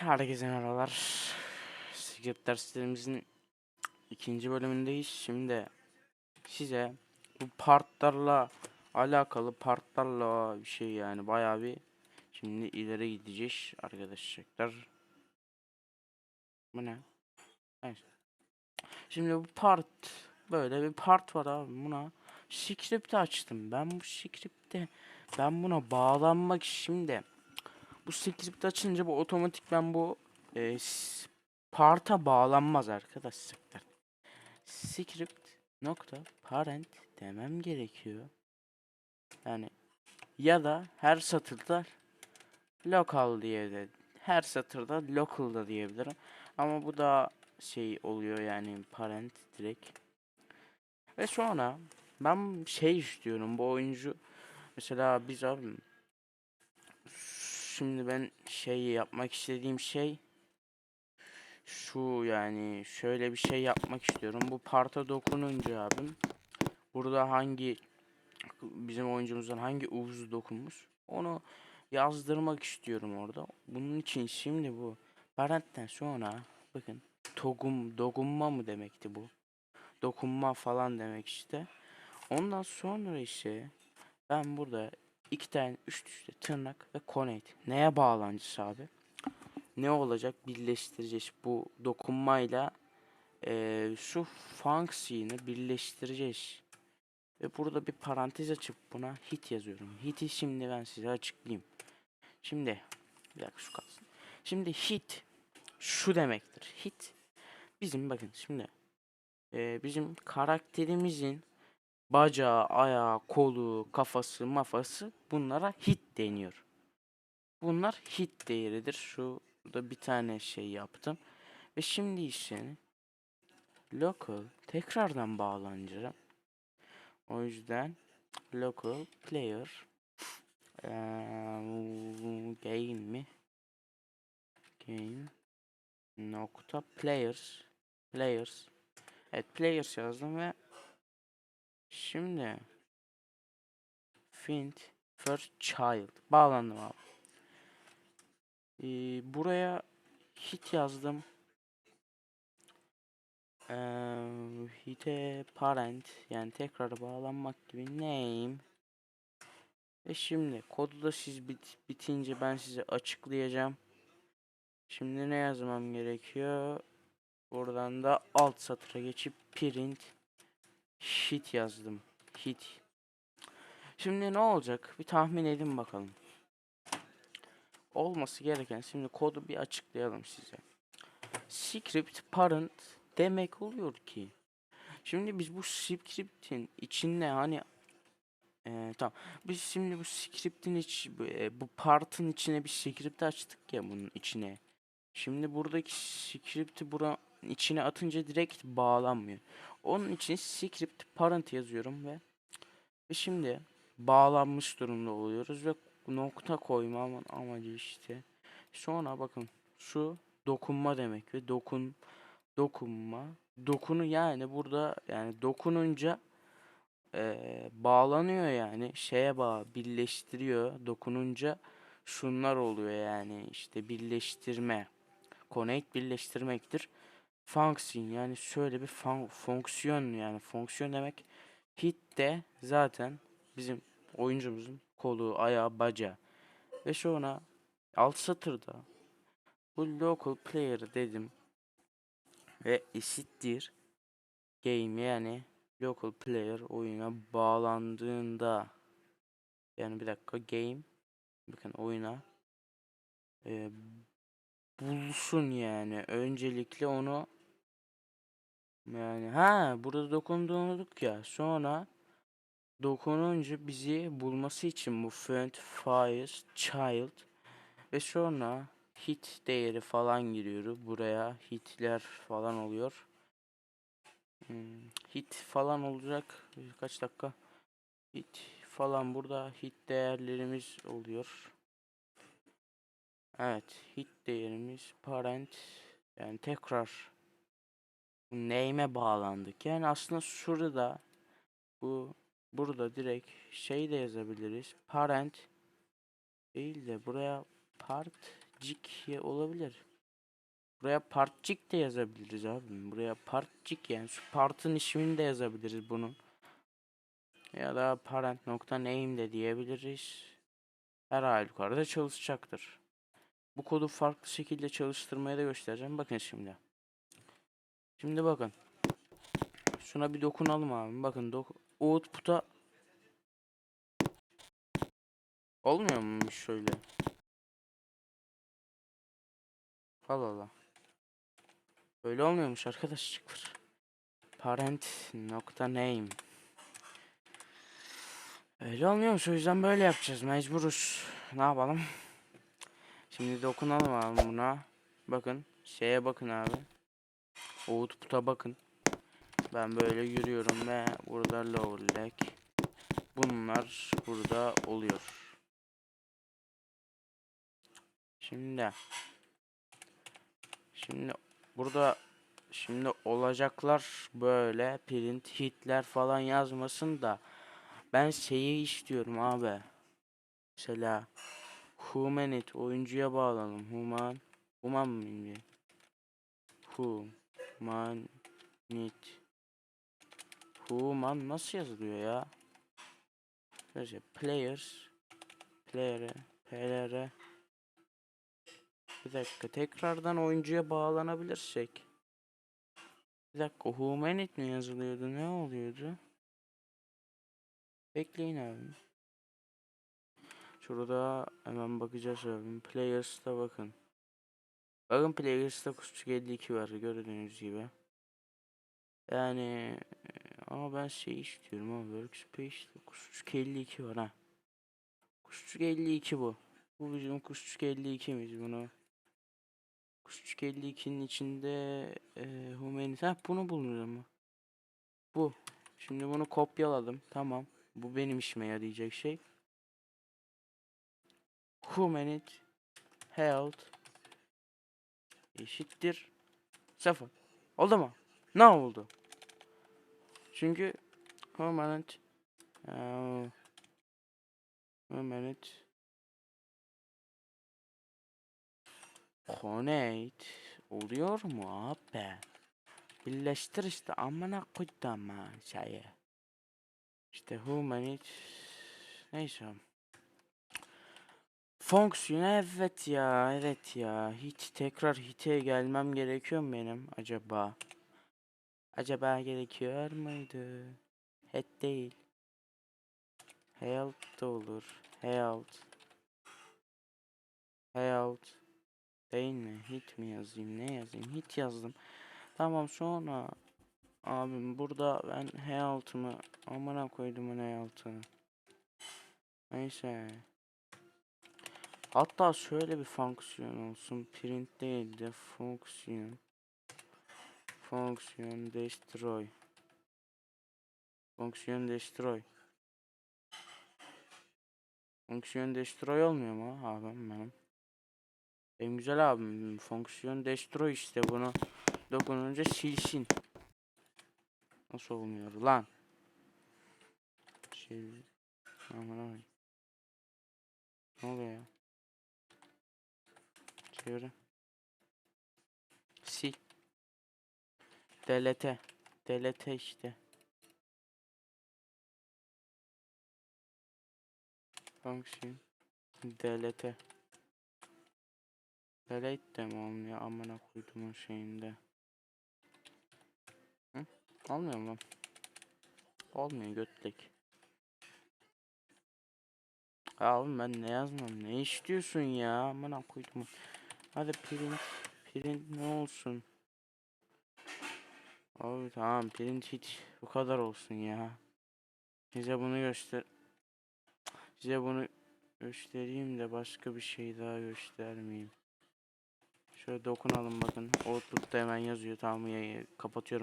Herkese merhabalar. Script derslerimizin ikinci bölümündeyiz. Şimdi size bu partlarla alakalı partlarla bir şey yani bayağı bir şimdi ileri gideceğiz arkadaşlar. Bu ne? Evet. Şimdi bu part böyle bir part var abi buna script açtım. Ben bu script'te ben buna bağlanmak şimdi bu script açınca bu otomatik ben bu e, part'a bağlanmaz arkadaşlar. Script nokta parent demem gerekiyor. Yani ya da her satırda local diye de her satırda local da diyebilirim. Ama bu da şey oluyor yani parent direkt. Ve sonra ben şey istiyorum bu oyuncu mesela biz abi Şimdi ben şey yapmak istediğim şey şu yani şöyle bir şey yapmak istiyorum. Bu parta dokununca abim burada hangi bizim oyuncumuzdan hangi uvuzu dokunmuş onu yazdırmak istiyorum orada. Bunun için şimdi bu parentten sonra bakın togum dokunma mı demekti bu? Dokunma falan demek işte. Ondan sonra ise ben burada iki tane üst üste tırnak ve connect. Neye bağlanacağız abi? Ne olacak? Birleştireceğiz. Bu dokunmayla eee, şu fonksiyonu birleştireceğiz. Ve burada bir parantez açıp buna hit yazıyorum. Hit'i şimdi ben size açıklayayım. Şimdi bir dakika şu kalsın. Şimdi hit şu demektir. Hit bizim bakın şimdi eee, bizim karakterimizin bacağı, ayağı, kolu, kafası, mafası bunlara hit deniyor. Bunlar hit değeridir. Şurada bir tane şey yaptım. Ve şimdi ise local tekrardan bağlanacağım. O yüzden local player game mi? Game nokta players players Evet players yazdım ve Şimdi Find first child bağlandım abi. Ee, buraya hit yazdım. Ee, hit'e parent yani tekrar bağlanmak gibi name. Ve şimdi kodu da siz bit bitince ben size açıklayacağım. Şimdi ne yazmam gerekiyor? Buradan da alt satıra geçip print Hit yazdım. Hit. Şimdi ne olacak? Bir tahmin edin bakalım. Olması gereken şimdi kodu bir açıklayalım size. Script parent demek oluyor ki. Şimdi biz bu script'in içinde hani ee, tamam. Biz şimdi bu script'in iç bu, e, bu part'ın içine bir script açtık ya bunun içine. Şimdi buradaki script'i buranın içine atınca direkt bağlanmıyor. Onun için script parent yazıyorum ve, ve şimdi bağlanmış durumda oluyoruz ve nokta koymamın amacı işte. Sonra bakın şu dokunma demek ve dokun dokunma. Dokunu yani burada yani dokununca eee, bağlanıyor yani şeye bağ birleştiriyor. Dokununca şunlar oluyor yani işte birleştirme. Connect birleştirmektir function yani şöyle bir fun- fonksiyon yani. Fonksiyon demek hit de zaten bizim oyuncumuzun kolu, ayağı, bacağı. Ve sonra alt satırda bu local player dedim. Ve eşittir game yani local player oyuna bağlandığında. Yani bir dakika game. Bakın oyuna. E, bulsun yani. Öncelikle onu yani ha burada dokunduğumuzluk ya. Sonra dokununca bizi bulması için bu find fires child ve sonra hit değeri falan giriyoruz. Buraya hitler falan oluyor. Hmm, hit falan olacak. Kaç dakika? Hit falan. Burada hit değerlerimiz oluyor evet hit değerimiz parent yani tekrar name'e bağlandık. Yani aslında şurada bu burada direkt şey de yazabiliriz. Parent değil de buraya part olabilir. Buraya partcik de yazabiliriz abi. Buraya partcik yani şu partın ismini de yazabiliriz bunun. Ya da parent nokta name de diyebiliriz. Her halükarda çalışacaktır. Bu kodu farklı şekilde çalıştırmaya da göstereceğim. Bakın şimdi. Şimdi bakın. Şuna bir dokunalım abi. Bakın dok output'a Olmuyor mu şöyle? Allah Allah. Böyle olmuyormuş arkadaşlar. Parent nokta name. Öyle olmuyormuş o yüzden böyle yapacağız mecburuz. Ne yapalım? Şimdi dokunalım abi buna. Bakın şeye bakın abi. Output'a bakın. Ben böyle yürüyorum ve burada lower leg. Bunlar burada oluyor. Şimdi Şimdi burada şimdi olacaklar böyle print hitler falan yazmasın da ben şeyi istiyorum abi. Mesela humanit oyuncuya bağlanalım. Human Human mı? Humanit Human nasıl yazılıyor ya? Böyle players player player bir dakika tekrardan oyuncuya bağlanabilirsek. Bir dakika humanit mi yazılıyordu ne oluyordu? Bekleyin abi. Şurada hemen bakacağız abi. Players'ta bakın. Bakın Players'ta küçük 52 var gördüğünüz gibi. Yani ama ben şey istiyorum ama Workspace'te küçük 52 var ha. Küçük 52 bu. Bu bizim küçük 52'miz bunu. Küçük 52'nin içinde e, humanity. Ha bunu bulmuyor mu? Bu. Şimdi bunu kopyaladım. Tamam. Bu benim işime yarayacak şey. Humanity health eşittir sıfır. Oldu mu? Ne oldu? Çünkü humanity uh, humanity Connect oluyor mu abi? Birleştir işte amına koydum ha şeyi. İşte humanit neyse. Fonksiyon evet ya evet ya hiç tekrar hite gelmem gerekiyor benim acaba? Acaba gerekiyor muydu? Het değil. Health da olur. Health. Health. Değil mi? Hit mi yazayım? Ne yazayım? Hit yazdım. Tamam sonra abim burada ben H6'mı amına koydum H6'ını. Neyse. Hatta şöyle bir fonksiyon olsun. Print değil de fonksiyon. Fonksiyon destroy. Fonksiyon destroy. Fonksiyon destroy olmuyor mu abim benim? Benim güzel abim fonksiyon destroy işte bunu dokununca silsin. Nasıl olmuyor lan? Şey. Ne oluyor ya? Çevir. Sil. Delete. Delete işte. Fonksiyon. Delete. Delete de mi olmuyor amına koyduğumun şeyinde. Hı? Olmuyor mu? Olmuyor götlek. Ya ben ne yazmam ne istiyorsun ya amına koydum. Hadi print print ne olsun. Abi tamam print hiç bu kadar olsun ya. Size bunu göster. Size bunu göstereyim de başka bir şey daha göstermeyeyim. Şöyle dokunalım bakın. Outlook'ta hemen yazıyor. Tamam ya kapatıyorum.